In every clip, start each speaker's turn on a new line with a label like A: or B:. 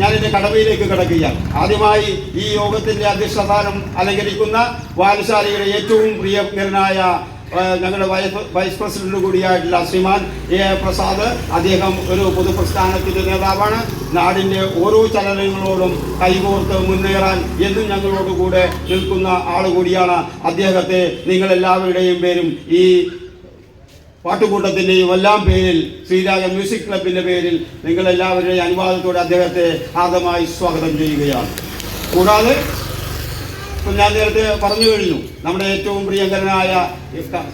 A: ഞാൻ എന്റെ കടമയിലേക്ക് കിടക്കുകയാണ്. ആദ്യമായി ഈ യോഗത്തിന്റെ അധ്യക്ഷസ്ഥാനം അലങ്കരിക്കുന്ന വായനശാലയുടെ ഏറ്റവും പ്രിയങ്കരനായ ഞങ്ങളുടെ വൈസ് വൈസ് പ്രസിഡന്റ് കൂടിയായിട്ടുള്ള ശ്രീമാൻ എ. പ്രസാദ് അദ്ദേഹം ഒരു പൊതുപ്രസ്ഥാനത്തിന്റെ നേതാവാണ്. നാടിന്റെ ഓരോ ചലനങ്ങളോടും കൈകോർത്ത് മുന്നേറാൻ എന്നും ഞങ്ങളോട് കൂടെ നിൽക്കുന്ന ആൾ കൂടിയാണ് അദ്ദേഹത്തെ. നിങ്ങളെല്ലാവരുടെയും പേരും ഈ പാട്ടുകൂട്ടത്തിന്റെയും എല്ലാം പേരിൽ ശ്രീരാഗ മ്യൂസിക് ക്ലബിന്റെ പേരിൽ നിങ്ങളെല്ലാവരുടെയും അനുവാദത്തോടെ അദ്ദേഹത്തെ ആദ്യമായി സ്വാഗതം ചെയ്യുകയാണ്. കൂടാതെ ഇപ്പം ഞാൻ നേരത്തെ പറഞ്ഞു കഴിഞ്ഞു നമ്മുടെ ഏറ്റവും പ്രിയങ്കരനായ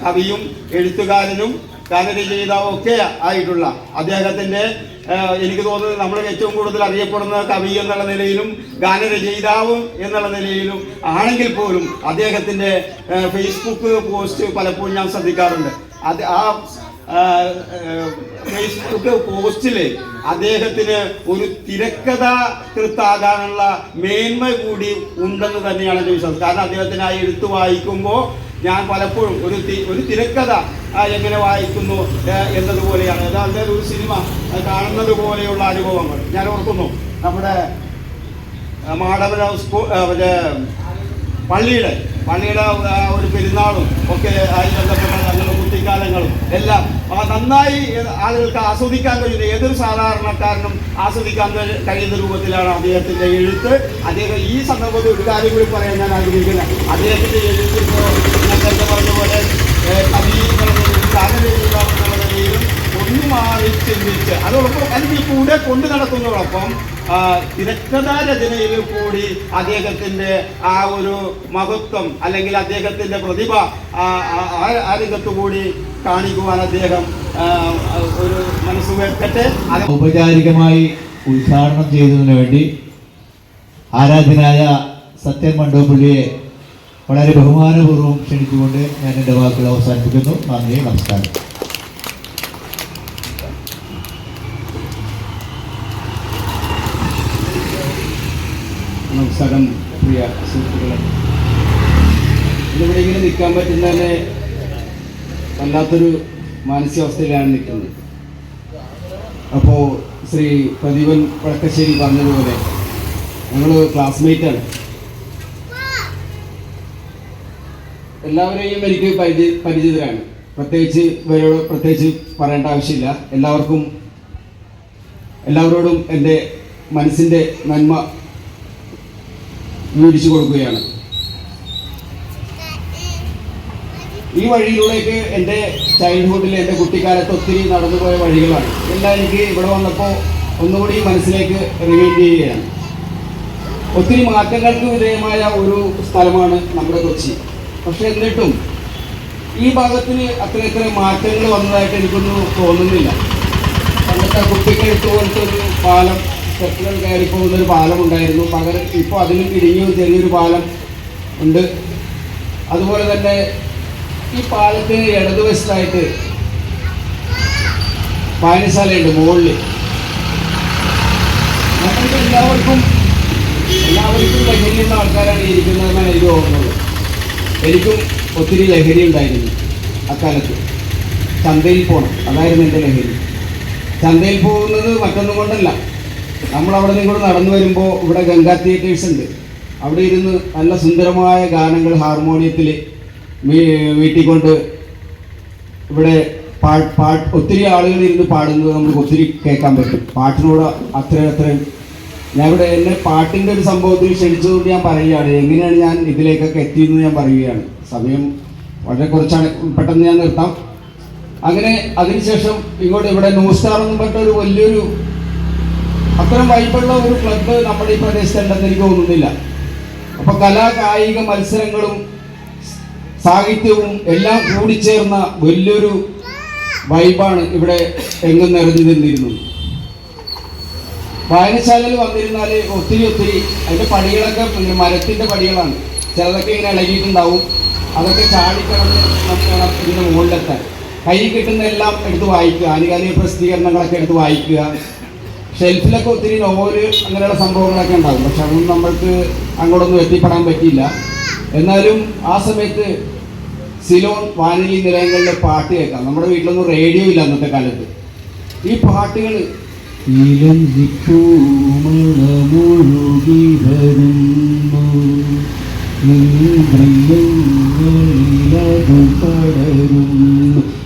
A: കവിയും എഴുത്തുകാരനും ഗാനരചയിതാവും ഒക്കെ ആയിട്ടുള്ള അദ്ദേഹത്തിന്റെ എനിക്ക് തോന്നുന്നത് നമ്മൾ ഏറ്റവും കൂടുതൽ അറിയപ്പെടുന്ന കവി എന്നുള്ള നിലയിലും ഗാനരചയിതാവും എന്നുള്ള നിലയിലും ആണെങ്കിൽ പോലും അദ്ദേഹത്തിന്റെ ഫേസ്ബുക്ക് പോസ്റ്റ് പലപ്പോഴും ഞാൻ ശ്രദ്ധിക്കാറുണ്ട്. അത് ആ ഫേസ്ബുക്ക് പോസ്റ്റിൽ അദ്ദേഹത്തിന് ഒരു തിരക്കഥ കൃത്താകാനുള്ള മേന്മ കൂടി ഉണ്ടെന്ന് തന്നെയാണ് എന്റെ വിശ്വാസം. കാരണം അദ്ദേഹത്തിന് ആ എഴുത്ത് വായിക്കുമ്പോൾ ഞാൻ പലപ്പോഴും ഒരു ഒരു തിരക്കഥ എങ്ങനെ വായിക്കുന്നു എന്നതുപോലെയാണ്. അതായത് ഒരു സിനിമ കാണുന്നത് പോലെയുള്ള അനുഭവങ്ങൾ. ഞാൻ ഓർക്കുന്നു നമ്മുടെ ആ, സ്കൂൾ പള്ളിയുടെ പള്ളിയുടെ ഒരു പെരുന്നാളും ഒക്കെ ഞങ്ങളുടെ കുട്ടിക്കാലങ്ങളും എല്ലാം നന്നായി ആളുകൾക്ക് ആസ്വദിക്കാൻ കഴിയുന്ന ഏതൊരു സാധാരണക്കാരനും ആസ്വദിക്കാൻ കഴിയുന്ന രൂപത്തിലാണ് അദ്ദേഹത്തിന്റെ എഴുത്ത്. അദ്ദേഹം ഈ സന്ദർഭത്തിൽ ഒരു കാര്യം കൂടി പറയാൻ ഞാൻ ആഗ്രഹിക്കുന്നത് അദ്ദേഹത്തിന്റെ എഴുത്ത് ഇപ്പോൾ ഞാൻ നേരത്തെ പറഞ്ഞ പോലെ ഏ, കവി എന്നുള്ള നിലയിലും ഗാനരചയിതാവ് എന്നുള്ള നിലയിലും ഒന്ന് മാറി ചിന്തിച്ച് അതോടൊപ്പം അല്ലെങ്കിൽ കൂടെ കൊണ്ടു നടക്കുന്നതോടൊപ്പം ആ, തിരക്കഥാ രചനയിൽ കൂടി അദ്ദേഹത്തിന്റെ ആ ഒരു മഹത്വം അല്ലെങ്കിൽ അദ്ദേഹത്തിന്റെ പ്രതിഭ ആ രംഗത്തു കൂടി കാണിക്കുവാൻ അദ്ദേഹം ഒരു മനസ്സ് വെക്കട്ടെ
B: ഔപചാരികമായി ഉദ്ഘാടനം ചെയ്തതിനു വേണ്ടി ആരാധനായ സത്യൻ മണ്ടോപ്പള്ളിയെ വളരെ ബഹുമാനപൂർവം ക്ഷണിച്ചുകൊണ്ട് ഞാൻ എന്റെ വാക്കുകൾ അവസാനിപ്പിക്കുന്നു. നന്ദി നമസ്കാരം.
C: നമസ്കാരം പ്രിയ സുഹൃത്തുക്കളെ. ഇതിവിടെ ഇങ്ങനെ നിൽക്കാൻ പറ്റുന്ന തന്നെ വല്ലാത്തൊരു മാനസികാവസ്ഥയിലാണ് നിൽക്കുന്നത്. അപ്പോൾ ശ്രീ പ്രദീപൻ പഴക്കശ്ശേരി പറഞ്ഞതുപോലെ ഞങ്ങൾ ക്ലാസ്മേറ്റാണ് എല്ലാവരെയും എനിക്ക് പരിചയ പരിചിതരാണ്. പ്രത്യേകിച്ച് ഇവരോട് പ്രത്യേകിച്ച് പറയേണ്ട ആവശ്യമില്ല. എല്ലാവർക്കും എല്ലാവരോടും എന്റെ മനസ്സിന്റെ നന്മ വിവരിച്ചു കൊടുക്കുകയാണ്. ഈ വഴിയിലൂടെയൊക്കെ എന്റെ ചൈൽഡ്ഹുഡിൽ എന്റെ കുട്ടിക്കാലത്ത് ഒത്തിരി നടന്നുപോയ വഴികളാണ്. എല്ലാം എനിക്ക് ഇവിടെ വന്നപ്പോൾ ഒന്നുകൂടി മനസ്സിലേക്ക് റിവൈൻഡ് ചെയ്യുകയാണ്. ഒത്തിരി മാറ്റങ്ങൾക്ക് വിധേയമായ ഒരു സ്ഥലമാണ് നമ്മുടെ കൊച്ചി. പക്ഷെ എന്നിട്ടും ഈ ഭാഗത്തിന് അത്ര ഇത്ര മാറ്റങ്ങൾ വന്നതായിട്ട് എനിക്കൊന്നും തോന്നുന്നില്ല. പണ്ടത്തെ കുട്ടിക്കഴുത്ത് പോലത്തെ ഒരു പാലം സ്റ്റെപ്പുകൾ കയറി പോകുന്നൊരു പാലം ഉണ്ടായിരുന്നു പകരം ഇപ്പോൾ അതിന് പിടിഞ്ഞു ചെറിയൊരു പാലം ഉണ്ട്. അതുപോലെ തന്നെ ഈ പാലത്തിന് ഇടതുവശത്തായിട്ട് വായനശാലയുണ്ട് മുകളിൽ നമ്മൾക്ക് എല്ലാവർക്കും എല്ലാവർക്കും ലഹരിയുള്ള ആൾക്കാരാണ് ഇരിക്കുന്നതെന്നാണ് എനിക്ക് ഓർമ്മത് എനിക്കും ഒത്തിരി ലഹരി ഉണ്ടായിരുന്നു അക്കാലത്ത്. ചന്തയിൽ പോകണം അതായിരുന്നു എന്റെ ലഹരി. ചന്തയിൽ പോകുന്നത് മറ്റൊന്നും കൊണ്ടല്ല. നമ്മൾ അവിടെ നിന്ന് കൂടെ നടന്നു വരുമ്പോൾ ഇവിടെ ഗംഗാ തിയേറ്റേഴ്സ് ഉണ്ട്. അവിടെ ഇരുന്ന് നല്ല സുന്ദരമായ ഗാനങ്ങൾ ഹാർമോണിയത്തിൽ വീട്ടിക്കൊണ്ട് ഇവിടെ പാട്ട് ഒത്തിരി ആളുകൾ ഇരുന്ന് പാടുന്നത് നമുക്ക് ഒത്തിരി കേൾക്കാൻ പറ്റും. പാട്ടിനോട് അത്രയും അത്രയും ഞാൻ ഇവിടെ എന്നെ പാട്ടിന്റെ ഒരു സംഭവത്തിൽ ക്ഷണിച്ചതുകൊണ്ട് ഞാൻ പറയുകയാണ് എങ്ങനെയാണ് ഞാൻ ഇതിലേക്കൊക്കെ എത്തിയെന്ന് ഞാൻ പറയുകയാണ്. സമയം വളരെ കുറച്ചാണ് പെട്ടെന്ന് ഞാൻ നിർത്താം. അങ്ങനെ അതിനുശേഷം ഇങ്ങോട്ട് ഇവിടെ ന്യൂ സ്റ്റാർ എന്നും പറഞ്ഞ ഒരു വലിയൊരു അത്തരം വൈബുള്ള ഒരു ക്ലബ്ബ് നമ്മുടെ ഈ പ്രദേശത്തുണ്ടെന്ന് എനിക്ക് തോന്നുന്നില്ല. അപ്പൊ കലാ കായിക മത്സരങ്ങളും സാഹിത്യവും എല്ലാം കൂടിച്ചേർന്ന വലിയൊരു വൈബാണ് ഇവിടെ എങ്ങും നിറഞ്ഞു നിന്നിരുന്നത്. വായനശാലയിൽ വന്നിരുന്നാൽ ഒത്തിരി ഒത്തിരി അതിന്റെ പടികളൊക്കെ മരത്തിന്റെ പടികളാണ്. ചിലതൊക്കെ ഇങ്ങനെ ഇളകിയിട്ടുണ്ടാവും. അതൊക്കെ ചാടിക്കണം നമുക്ക് വേണം ഇതിന്റെ മുകളിലെത്താൻ. കൈ കിട്ടുന്ന എല്ലാം എടുത്ത് വായിക്കുക. ആനുകാലിക പ്രസിദ്ധീകരണങ്ങളൊക്കെ എടുത്ത് വായിക്കുക. ഷെൽഫിലൊക്കെ ഒത്തിരി നോവൽ അങ്ങനെയുള്ള സംഭവങ്ങളൊക്കെ ഉണ്ടാകും. പക്ഷെ അതൊന്നും നമ്മൾക്ക് അങ്ങോട്ടൊന്നും എത്തിപ്പെടാൻ പറ്റിയില്ല. എന്നാലും ആ സമയത്ത് സിലോൺ വാനലി നിലയങ്ങളിലെ പാട്ട് കേൾക്കാം. നമ്മുടെ വീട്ടിലൊന്നും റേഡിയോ ഇല്ല അന്നത്തെ കാലത്ത്. ഈ പാട്ടുകൾ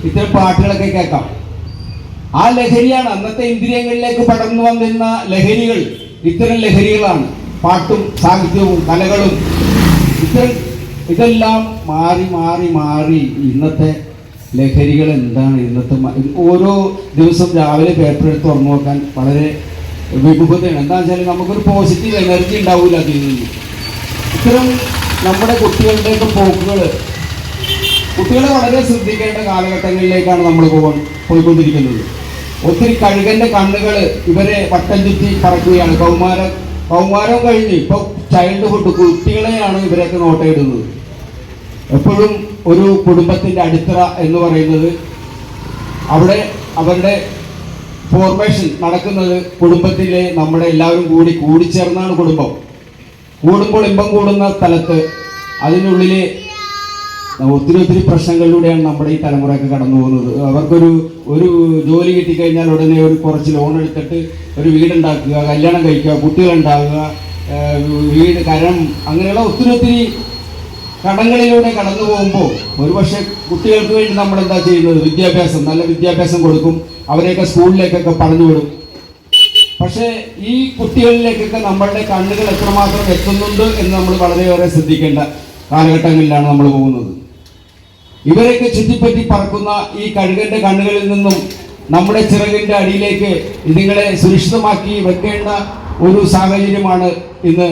C: ഇത്തരം പാട്ടുകളൊക്കെ കേൾക്കാം. ആ ലഹരിയാണ് അന്നത്തെ ഇന്ദ്രിയങ്ങളിലേക്ക് പടർന്നു വന്നിരുന്ന ലഹരികൾ. ഇത്തരം ലഹരികളാണ് പാട്ടും സാഹിത്യവും കലകളും. ഇത്തരം ഇതെല്ലാം മാറി മാറി മാറി ഇന്നത്തെ ലഹരികൾ എന്താണ്? ഇന്നത്തെ ഓരോ ദിവസം രാവിലെ പേപ്പർ എടുത്ത് തുറന്നു നോക്കാൻ വളരെ വിമുഖതയാണ്. എന്താ വെച്ചാൽ നമുക്കൊരു പോസിറ്റീവ് എനർജി ഉണ്ടാവില്ല അതിൽ നിന്ന്. ഇത്തരം നമ്മുടെ കുട്ടികളുടെയൊക്കെ പോക്കുകൾ കുട്ടികളെ വളരെ ശ്രദ്ധിക്കേണ്ട കാലഘട്ടങ്ങളിലേക്കാണ് നമ്മൾ പോകാൻ പോയിക്കൊണ്ടിരിക്കുന്നത്. ഒത്തിരി കഴുകന്റെ കണ്ണുകൾ ഇവരെ വട്ടം ചുറ്റി പറക്കുകയാണ്. കൗമാരം കൗമാരം കഴിഞ്ഞ് ഇപ്പൊ ചൈൽഡ്ഹുഡ് കുട്ടികളെയാണ് ഇവരൊക്കെ നോട്ടയിടുന്നത് എപ്പോഴും ഒരു കുടുംബത്തിന്റെ അടിത്തറ എന്ന് പറയുന്നത് അവിടെ അവരുടെ ഫോർമേഷൻ നടക്കുന്നത് കുടുംബത്തിലെ നമ്മുടെ എല്ലാവരും കൂടി കൂടിച്ചേർന്നാണ് കുടുംബം. കൂടുമ്പോൾ ഇമ്പം കൂടുന്ന സ്ഥലത്ത് അതിനുള്ളിലെ ഒത്തിരി ഒത്തിരി പ്രശ്നങ്ങളിലൂടെയാണ് നമ്മുടെ ഈ തലമുറയൊക്കെ കടന്നു പോകുന്നത്. അവർക്കൊരു ഒരു ജോലി കിട്ടിക്കഴിഞ്ഞാൽ ഉടനെ ഒരു കുറച്ച് ലോൺ എടുത്തിട്ട് ഒരു വീടുണ്ടാക്കുക കല്യാണം കഴിക്കുക കുട്ടികളുണ്ടാകുക വീട് കരം അങ്ങനെയുള്ള ഒത്തിരി ഒത്തിരി കടങ്ങളിലൂടെ കടന്നു പോകുമ്പോൾ ഒരുപക്ഷെ കുട്ടികൾക്ക് വേണ്ടി നമ്മൾ എന്താ ചെയ്യുന്നത്? വിദ്യാഭ്യാസം നല്ല വിദ്യാഭ്യാസം കൊടുക്കും. അവരെയൊക്കെ സ്കൂളിലേക്കൊക്കെ പറഞ്ഞു വിടും. പക്ഷേ ഈ കുട്ടികളിലേക്കൊക്കെ നമ്മളുടെ കണ്ണുകൾ എത്രമാത്രം എത്തുന്നുണ്ട് എന്ന് നമ്മൾ വളരെയേറെ ശ്രദ്ധിക്കേണ്ട കാലഘട്ടങ്ങളിലാണ് നമ്മൾ പോകുന്നത്. ഇവരൊക്കെ ചുറ്റിപ്പറ്റി പറക്കുന്ന ഈ കഴുകന്റെ കണ്ണുകളിൽ നിന്നും നമ്മുടെ ചിറകിന്റെ അടിയിലേക്ക് ഇതുങ്ങളെ സുരക്ഷിതമാക്കി വെക്കേണ്ട ഒരു സാഹചര്യമാണ് ഇന്ന്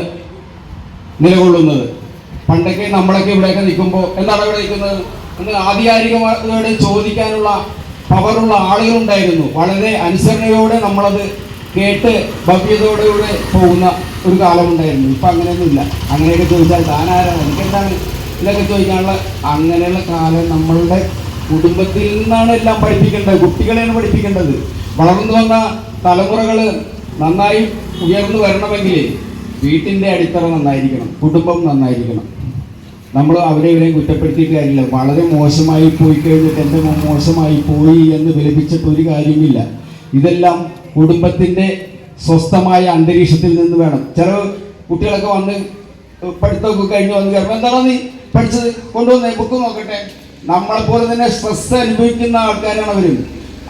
C: നിലകൊള്ളുന്നത്. പണ്ടൊക്കെ നമ്മളൊക്കെ ഇവിടെയൊക്കെ നിൽക്കുമ്പോൾ എന്താണ് ഇവിടെ നിൽക്കുന്നത്? എന്ന് ആധികാരികമായോടെ ചോദിക്കാനുള്ള പവറുള്ള ആളുകളുണ്ടായിരുന്നു. വളരെ അനുസരണയോടെ നമ്മളത് കേട്ട് ഭവ്യതയോടെ പോകുന്ന ഒരു കാലമുണ്ടായിരുന്നു. ഇപ്പം അങ്ങനെയൊന്നുമില്ല. അങ്ങനെയൊക്കെ ചോദിച്ചാൽ താനാരാണ് എനിക്കെന്താണ് ഇതൊക്കെ ചോദിക്കാനുള്ള അങ്ങനെയുള്ള കാലം നമ്മളുടെ കുടുംബത്തിൽ നിന്നാണ് എല്ലാം പഠിപ്പിക്കേണ്ടത്. കുട്ടികളെയാണ് പഠിപ്പിക്കേണ്ടത്. വളർന്നു വന്ന തലമുറകൾ നന്നായി ഉയർന്നു വരണമെങ്കിൽ വീട്ടിന്റെ അടിത്തറ നന്നായിരിക്കണം. കുടുംബം നന്നായിരിക്കണം. നമ്മൾ അവരെ ഇവരെയും കുറ്റപ്പെടുത്തിയിട്ട് കാര്യമില്ല. വളരെ മോശമായി പോയി കഴിഞ്ഞിട്ട് എന്റെ മോശമായി പോയി എന്ന് വിലപിച്ചിട്ട് ഒരു കാര്യമില്ല ഇതെല്ലാം കുടുംബത്തിന്റെ സ്വസ്ഥമായ അന്തരീക്ഷത്തിൽ നിന്ന് വേണം. ചില കുട്ടികളൊക്കെ വന്ന് പഠിത്തമൊക്കെ കഴിഞ്ഞ് വന്ന് കയറുമ്പോൾ എന്താണോ നീ പഠിച്ചത് കൊണ്ടുവന്നേ ബുക്ക് നോക്കട്ടെ. നമ്മളെപ്പോലെ തന്നെ സ്ട്രെസ് അനുഭവിക്കുന്ന ആൾക്കാരാണ് അവരും.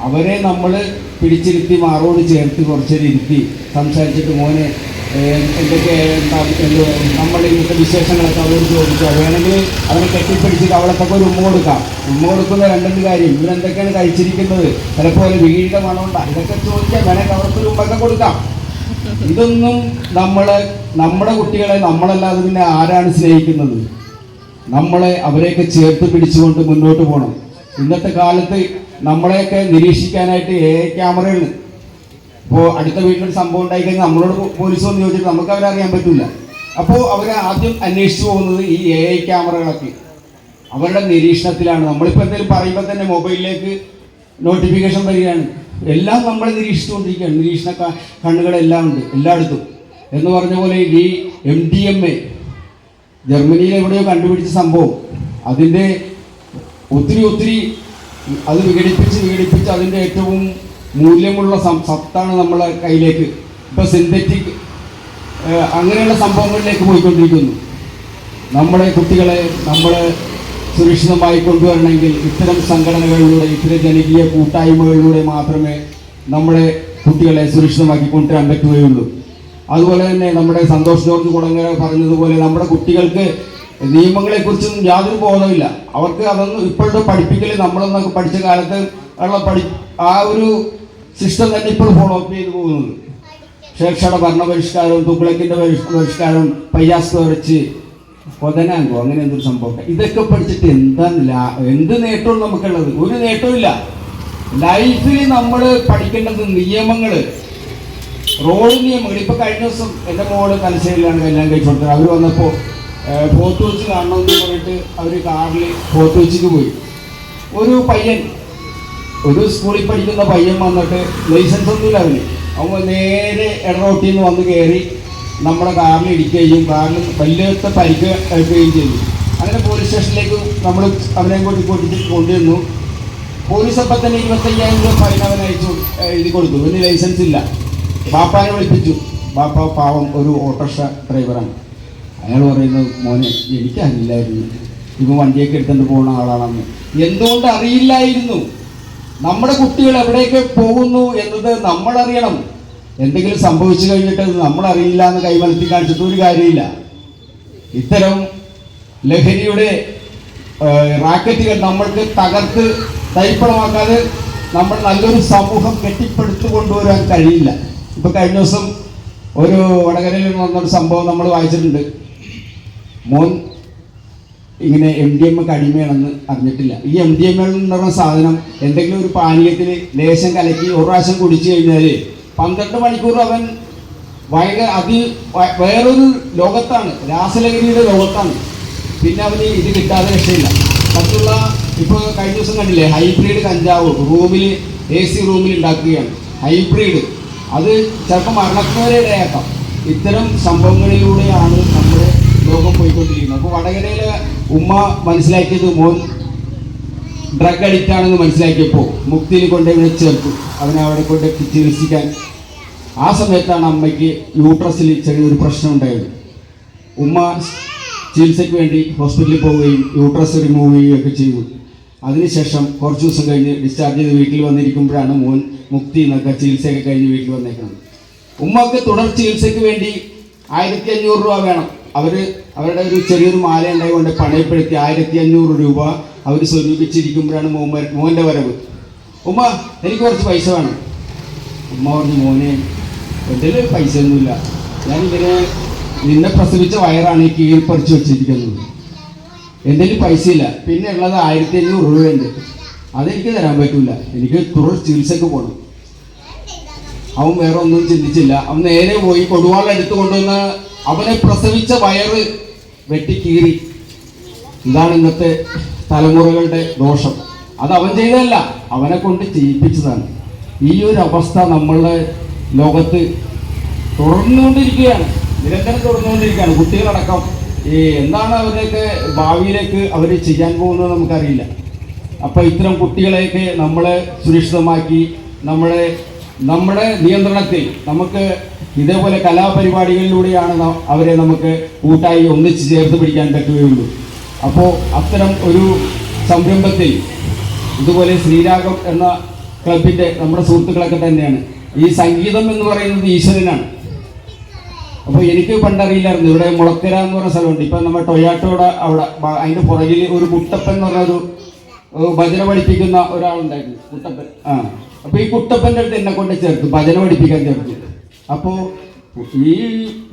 C: അവരെ നമ്മൾ പിടിച്ചിരുത്തി മാറോട് ചേർത്ത് കുറച്ചൊരു ഇരുത്തി സംസാരിച്ചിട്ട് മോനെ എന്തൊക്കെ എന്താ എന്ത് നമ്മൾ ഇന്നത്തെ വിശേഷങ്ങളൊക്കെ അവരോട് ചോദിക്കുക വേണമെങ്കിൽ അവരെ കെട്ടിപ്പിടിച്ചിട്ട് അവളത്തൊക്കെ ഒരു ഉമ്മ കൊടുക്കാം. ഉമ്മ കൊടുക്കുന്ന രണ്ടെന്ന് കാര്യം ഇവരെന്തൊക്കെയാണ് കഴിച്ചിരിക്കുന്നത്? ചിലപ്പോൾ വീടിന്റെ മണമുണ്ട്. ഇതൊക്കെ ചോദിക്കാം വേണമെങ്കിൽ അവർക്കൊരു ഉമ്മൊക്കെ കൊടുക്കാം. ഇതൊന്നും നമ്മൾ നമ്മുടെ കുട്ടികളെ നമ്മളല്ലാതെ പിന്നെ ആരാണ് സ്നേഹിക്കുന്നത്? നമ്മളെ അവരെയൊക്കെ ചേർത്ത് പിടിച്ചുകൊണ്ട് മുന്നോട്ട് പോകണം. ഇന്നത്തെ കാലത്ത് നമ്മളെയൊക്കെ നിരീക്ഷിക്കാനായിട്ട് എ ക്യാമറകൾ ഇപ്പോൾ അടുത്ത വീട്ടിലൊരു സംഭവം ഉണ്ടായിക്കഴിഞ്ഞാൽ നമ്മളോട് പോലീസ് വന്ന് ചോദിച്ചിട്ട് നമുക്ക് അവരെ അറിയാൻ പറ്റില്ല അപ്പോൾ അവർ ആദ്യം അന്വേഷിച്ചു പോകുന്നത് ഈ എ ഐ ക്യാമറകളൊക്കെ. അവരുടെ നിരീക്ഷണത്തിലാണ്. നമ്മളിപ്പോൾ എന്തെങ്കിലും പറയുമ്പോൾ തന്നെ മൊബൈലിലേക്ക് നോട്ടിഫിക്കേഷൻ വരികയാണ്. എല്ലാം നമ്മൾ നിരീക്ഷിച്ചുകൊണ്ടിരിക്കുകയാണ്. നിരീക്ഷണ കണ്ണുകളെല്ലാം ഉണ്ട് എല്ലായിടത്തും. എന്ന് പറഞ്ഞ പോലെ ഈ എം ഡി എം എ ജർമ്മനിയിൽ എവിടെയോ കണ്ടുപിടിച്ച സംഭവം. അതിന്റെ ഒത്തിരി ഒത്തിരി അത് വിഘടിപ്പിച്ച് വിഘടിപ്പിച്ച് അതിന്റെ ഏറ്റവും മൂല്യമുള്ള സത്താണ് നമ്മളെ കയ്യിലേക്ക് ഇപ്പോൾ സിന്തറ്റിക് അങ്ങനെയുള്ള സംഭവങ്ങളിലേക്ക് പോയിക്കൊണ്ടിരിക്കുന്നു. നമ്മളെ കുട്ടികളെ നമ്മൾ സുരക്ഷിതമായി കൊണ്ടുവരണമെങ്കിൽ ഇത്തരം സംഘടനകളിലൂടെ ഇത്തരം ജനകീയ കൂട്ടായ്മകളിലൂടെ മാത്രമേ നമ്മളെ കുട്ടികളെ സുരക്ഷിതമാക്കി കൊണ്ടുവരാൻ പറ്റുകയുള്ളൂ. അതുപോലെ തന്നെ നമ്മുടെ സന്തോഷ് ജോർജ് കുളങ്ങര പറഞ്ഞതുപോലെ നമ്മുടെ കുട്ടികൾക്ക് നിയമങ്ങളെക്കുറിച്ചൊന്നും യാതൊരു ബോധമില്ല അവർക്ക് അതൊന്നും ഇപ്പോഴത്തെ പഠിപ്പിക്കൽ നമ്മളൊന്നൊക്കെ പഠിച്ച കാലത്ത് ഉള്ള പഠി ആ ഒരു സിസ്റ്റം തന്നെ ഇപ്പോൾ ഫോളോ അപ്പ് ചെയ്തു പോകുന്നത് ഷേർഷയുടെ ഭരണപരിഷ്കാരവും തുഗ്ലക്കിന്റെ പരിഷ്കാരം പയ്യാസ് വരച്ച് കൊതനാങ്കോ അങ്ങനെ എന്തൊരു സംഭവം? ഇതൊക്കെ പഠിച്ചിട്ട് എന്താണ് എന്ത് നേട്ടവും നമുക്കുള്ളത്? ഒരു നേട്ടവും ഇല്ല ലൈഫിൽ നമ്മൾ പഠിക്കേണ്ടത് നിയമങ്ങൾ റോഡ് നിയമങ്ങൾ ഇപ്പൊ കഴിഞ്ഞ ദിവസം എന്റെ മോൾ തലശ്ശേരിയിലാണ് കല്യാണം കഴിച്ചു കൊടുത്തത്. അവർ വന്നപ്പോൾ ഫോർട്ട് വെച്ച് കാണണമെന്ന് പറഞ്ഞിട്ട് അവർ കാറിൽ ഫോർട്ട് വെച്ചിക്ക് പോയി. ഒരു പയ്യൻ ഒരു സ്കൂളിൽ പഠിക്കുന്ന പയ്യൻ വന്നിട്ട് ലൈസൻസ് ഒന്നുമില്ല അവന്. അവൻ നേരെ ഇടറോട്ടിൽ നിന്ന് വന്ന് കയറി നമ്മുടെ കാറിൽ ഇടിക്കുകയും കാറിൽ വലിയത്തെ പരിക്ക് എടുക്കുകയും ചെയ്തു അങ്ങനെ പോലീസ് സ്റ്റേഷനിലേക്ക് നമ്മൾ അവനെ കൂട്ടി കൂട്ടിച്ച് കൊണ്ടുവന്നു. പോലീസ് അപ്പം തന്നെ ഇരുപത്തയ്യായിരം രൂപ ഫൈൻ അവൻ അയച്ചു എഴുതി കൊടുത്തു. ഇവന് ലൈസൻസ് ഇല്ല. ബാപ്പാനെ വിളിപ്പിച്ചു. ബാപ്പ പാവം ഒരു ഓട്ടോറിക്ഷ ഡ്രൈവറാണ്. അയാൾ പറയുന്നത് മോനെ എനിക്കറിയില്ലായിരുന്നു. ഇവ വണ്ടിയൊക്കെ എടുത്തുകൊണ്ട് പോകുന്ന ആളാണെന്ന്. എന്തുകൊണ്ട് അറിയില്ലായിരുന്നു? നമ്മുടെ കുട്ടികൾ എവിടെയൊക്കെ പോകുന്നു എന്നത് നമ്മളറിയണം. എന്തെങ്കിലും സംഭവിച്ചു കഴിഞ്ഞിട്ട് നമ്മളറിയില്ല എന്ന് കൈമലത്തി കാണിച്ചിട്ട് ഒരു കാര്യമില്ല. ഇത്തരം ലഹരിയുടെ റാക്കറ്റുകൾ നമ്മൾക്ക് തകർത്ത് തൈപ്പണമാക്കാതെ നമ്മൾ നല്ലൊരു സമൂഹം കെട്ടിപ്പടുത്തു കൊണ്ടുവരാൻ കഴിയില്ല. ഇപ്പൊ കഴിഞ്ഞ ദിവസം ഒരു വടകരയിൽ വന്നൊരു സംഭവം നമ്മൾ വായിച്ചിട്ടുണ്ട്. മോൻ ഇങ്ങനെ എം ഡി എം കടിമയാണെന്ന് അറിഞ്ഞിട്ടില്ല. ഈ എം ഡി എം എന്ന് പറഞ്ഞ സാധനം എന്തെങ്കിലും ഒരു പാനീയത്തിൽ ലേശം കലക്കി ഒരു പ്രാവശ്യം കുടിച്ചു കഴിഞ്ഞാൽ പന്ത്രണ്ട് മണിക്കൂർ അവൻ ഭയങ്കര അതി വേറൊരു ലോകത്താണ്. രാസലഹരിയുടെ ലോകത്താണ്. പിന്നെ അവന് ഇത് കിട്ടാതെ രക്ഷയില്ല. മറ്റുള്ള ഇപ്പോൾ കഴിഞ്ഞ ദിവസം കണ്ടില്ലേ ഹൈബ്രിഡ് കഞ്ചാവ് റൂമിൽ എ സി റൂമിൽ ഉണ്ടാക്കുകയാണ്. ഹൈബ്രിഡ്. അത് ചിലപ്പോൾ മരണത്തിനവരെ ഇടയാക്കാം ഇത്തരം സംഭവങ്ങളിലൂടെയാണ് നമ്മുടെ ലോകം പോയിക്കൊണ്ടിരിക്കുന്നത്. അപ്പോൾ വടകരയിലെ ഉമ്മ മനസ്സിലാക്കിയത് മോൻ ഡ്രഗ് അഡിക്റ്റ് ആണെന്ന് മനസ്സിലാക്കിയപ്പോൾ മുക്തിയിൽ കൊണ്ട് ഇവിടെ ചേർത്തു. അവനെ അവിടെ കൊണ്ട് ചികിത്സിക്കാൻ. ആ സമയത്താണ് അമ്മയ്ക്ക് യൂട്രസിൽ ചെറിയൊരു പ്രശ്നം ഉണ്ടായത്. ഉമ്മ ചികിത്സയ്ക്ക് വേണ്ടി ഹോസ്പിറ്റലിൽ പോവുകയും യൂട്രസ് റിമൂവ് ചെയ്യുകയൊക്കെ ചെയ്തു. അതിനുശേഷം കുറച്ച് ദിവസം കഴിഞ്ഞ് ഡിസ്ചാർജ് ചെയ്ത് വീട്ടിൽ വന്നിരിക്കുമ്പോഴാണ് മോൻ മുക്തി എന്നൊക്കെ ചികിത്സയൊക്കെ കഴിഞ്ഞ് വീട്ടിൽ വന്നേക്കുന്നത്. ഉമ്മക്ക് തുടർ ചികിത്സയ്ക്ക് വേണ്ടി ആയിരത്തി അഞ്ഞൂറ് രൂപ വേണം. അവർ അവരുടെ ഒരു ചെറിയൊരു മാല ഉണ്ടായതുകൊണ്ട് പണയപ്പെടുത്തി ആയിരത്തി അഞ്ഞൂറ് രൂപ അവർ സ്വരൂപിച്ചിരിക്കുമ്പോഴാണ് മോൻ മോന്റെ വരവ്. ഉമ്മ എനിക്ക് കുറച്ച് പൈസ വേണം. ഉമ്മ പറഞ്ഞു മോനെ എന്റെ പൈസ ഒന്നുമില്ല ഞാൻ ഇങ്ങനെ നിന്നെ പ്രസവിച്ച വയറാണ് ഈ കീഴ്പ്പറിച്ച് വെച്ചിരിക്കുന്നത്. എന്റെ പൈസ ഇല്ല പിന്നെ ഉള്ളത് ആയിരത്തി അഞ്ഞൂറ് രൂപയുണ്ട്. അതെനിക്ക് തരാൻ പറ്റൂല. എനിക്ക് തുടർ ചികിത്സക്ക് പോകണം അവൻ വേറെ ഒന്നും ചിന്തിച്ചില്ല. അവൻ നേരെ പോയി കൊടുവാൾ എടുത്തു കൊണ്ടുവന്ന് അവനെ പ്രസവിച്ച വയറ് വെട്ടിക്കീറി ഇതാണ് ഇന്നത്തെ തലമുറകളുടെ ദോഷം. അത് അവൻ ചെയ്തതല്ല. അവനെ കൊണ്ട് ചെയ്യിപ്പിച്ചതാണ്. ഈ ഒരു അവസ്ഥ നമ്മളുടെ ലോകത്ത് തുടർന്നുകൊണ്ടിരിക്കുകയാണ്. നിരന്തരം തുടർന്നുകൊണ്ടിരിക്കുകയാണ്. കുട്ടികളടക്കം. ഈ എന്താണ് അവരുടെയൊക്കെ ഭാവിയിലേക്ക് അവർ ചെയ്യാൻ പോകുന്നത് നമുക്കറിയില്ല. അപ്പം ഇത്തരം കുട്ടികളെയൊക്കെ നമ്മളെ സുരക്ഷിതമാക്കി നമ്മളെ നമ്മുടെ നിയന്ത്രണത്തിൽ നമുക്ക് ഇതേപോലെ കലാപരിപാടികളിലൂടെയാണ് അവരെ നമുക്ക് കൂട്ടായി ഒന്നിച്ച് ചേർത്ത് പിടിക്കാൻ പറ്റുകയുള്ളൂ. അപ്പോൾ അത്തരം ഒരു സംരംഭത്തിൽ ഇതുപോലെ ശ്രീരാഗം എന്ന ക്ലബിന്റെ നമ്മുടെ സുഹൃത്തുക്കളൊക്കെ തന്നെയാണ്. ഈ സംഗീതം എന്ന് പറയുന്നത് ഈശ്വരനാണ്. അപ്പോൾ എനിക്ക് പണ്ടറിയില്ലായിരുന്നു. ഇവിടെ മുളക്കര എന്ന് പറഞ്ഞ സ്ഥലമുണ്ട്. ഇപ്പം നമ്മുടെ ടൊയാട്ടോയുടെ അവിടെ അതിന്റെ പുറകിൽ ഒരു മുട്ടപ്പൻ എന്ന് പറഞ്ഞ ഒരു ഏഹ് ഭജന പഠിപ്പിക്കുന്ന ഒരാളുണ്ടായിരുന്നു. കുട്ടപ്പൻ ആ. അപ്പോൾ ഈ കുട്ടപ്പന്റെ അടുത്ത് എന്നെ കൊണ്ട് ചേർത്തു. ഭജന പഠിപ്പിക്കാൻ ചേർത്തു. അപ്പോൾ ഈ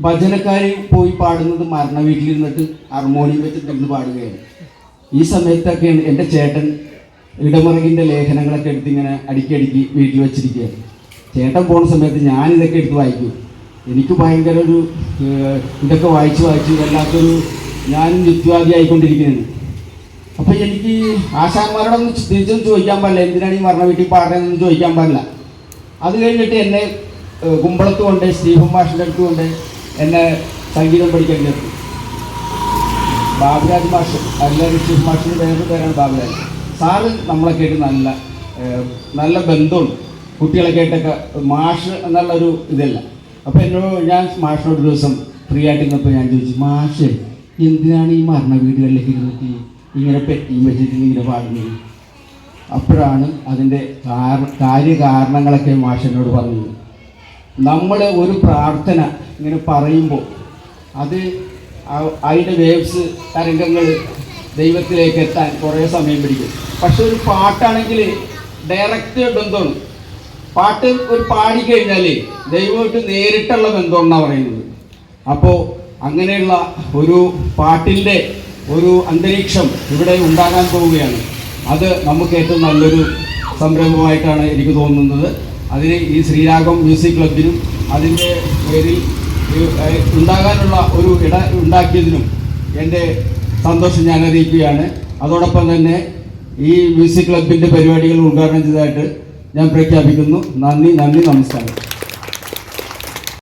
C: ഭജനക്കാർ പോയി പാടുന്നത് മരണ വീട്ടിലിരുന്നിട്ട് ഹാർമോണിയം വെച്ചിട്ടിരുന്ന് പാടുകയാണ്. ഈ സമയത്തൊക്കെയാണ് എന്റെ ചേട്ടൻ ഇടമുറകിന്റെ ലേഖനങ്ങളൊക്കെ എടുത്ത് ഇങ്ങനെ അടുക്കി വീട്ടിൽ വെച്ചിരിക്കുകയാണ്. ചേട്ടൻ പോണ സമയത്ത് ഞാൻ ഇതൊക്കെ എടുത്ത് വായിക്കും. എനിക്ക് ഭയങ്കര ഒരു ഇതൊക്കെ വായിച്ച് വായിച്ച് വല്ലാത്തൊരു ഞാൻ യുക്തിവാദി ആയിക്കൊണ്ടിരിക്കുകയാണ് അപ്പൊ എനിക്ക് ആശാന്മാരോടൊന്നും തിരിച്ചൊന്നും ചോദിക്കാൻ പാടില്ല. എന്തിനാണ് ഈ മരണ വീട്ടിൽ പാടുന്നതെന്ന് ചോദിക്കാൻ പാടില്ല. അത് കഴിഞ്ഞിട്ട് എന്നെ കുമ്പളത്ത് കൊണ്ട് സ്റ്റീഫൻ മാഷിന്റെ അടുത്ത് കൊണ്ട് എന്നെ സംഗീതം പഠിക്കാൻ ചേർത്തു ബാബുരാജ് മാഷ് അല്ലെങ്കിൽ സ്റ്റീഫ് മാഷിന്റെ വേറൊരു പേരാണ് ബാബുരാജ്. സാറ് നമ്മളെ കേട്ട് നല്ല നല്ല ബന്ധമുണ്ട്. കുട്ടികളെ കേട്ടൊക്കെ മാഷ് എന്നുള്ളൊരു ഇതല്ല. അപ്പോൾ എന്നോട് ഞാൻ മാഷിനോട് ഒരു ദിവസം ഫ്രീ ആയിട്ട് ഇരുന്നപ്പോൾ ഞാൻ ചോദിച്ചു മാഷ് എന്തിനാണ് ഈ മരണ വീടുകളിലേക്ക് ഇരുന്നിട്ട് ഇങ്ങനെ പെറ്റിയും വെച്ചിട്ട് ഇങ്ങനെ പാടുന്നത് അപ്പോഴാണ് അതിന്റെ കാര- കാര്യകാരണങ്ങളൊക്കെ മാഷനോട് പറഞ്ഞത്. നമ്മൾ ഒരു പ്രാർത്ഥന ഇങ്ങനെ പറയുമ്പോൾ അത് അതിന്റെ വേവ്സ് തരംഗങ്ങൾ ദൈവത്തിലേക്ക് എത്താൻ കുറേ സമയം പിടിക്കും. പക്ഷെ ഒരു പാട്ടാണെങ്കിൽ ഡയറക്റ്റ് ബന്ധമാണ്. പാട്ട് ഒരു പാടിക്കഴിഞ്ഞാൽ ദൈവമായിട്ട് നേരിട്ടുള്ള ബന്ധമെന്നാണ് പറയുന്നത്? അപ്പോൾ അങ്ങനെയുള്ള ഒരു പാട്ടിന്റെ ഒരു അന്തരീക്ഷം ഇവിടെ ഉണ്ടാകാൻ പോവുകയാണ്. അത് നമുക്ക് ഏറ്റവും നല്ലൊരു സംരംഭമായിട്ടാണ് എനിക്ക് തോന്നുന്നത്. അതിന് ഈ ശ്രീരാഗം മ്യൂസിക് ക്ലബിനും അതിന്റെ പേരിൽ ഉണ്ടാകാനുള്ള ഒരു ഇട ഉണ്ടാക്കിയതിനും എന്റെ സന്തോഷം ഞാൻ അറിയിക്കുകയാണ്. അതോടൊപ്പം തന്നെ ഈ മ്യൂസിക് ക്ലബിന്റെ പരിപാടികൾ ഉദ്ഘാടനം ചെയ്തതായിട്ട് ഞാൻ പ്രഖ്യാപിക്കുന്നു. നന്ദി നന്ദി നമസ്കാരം.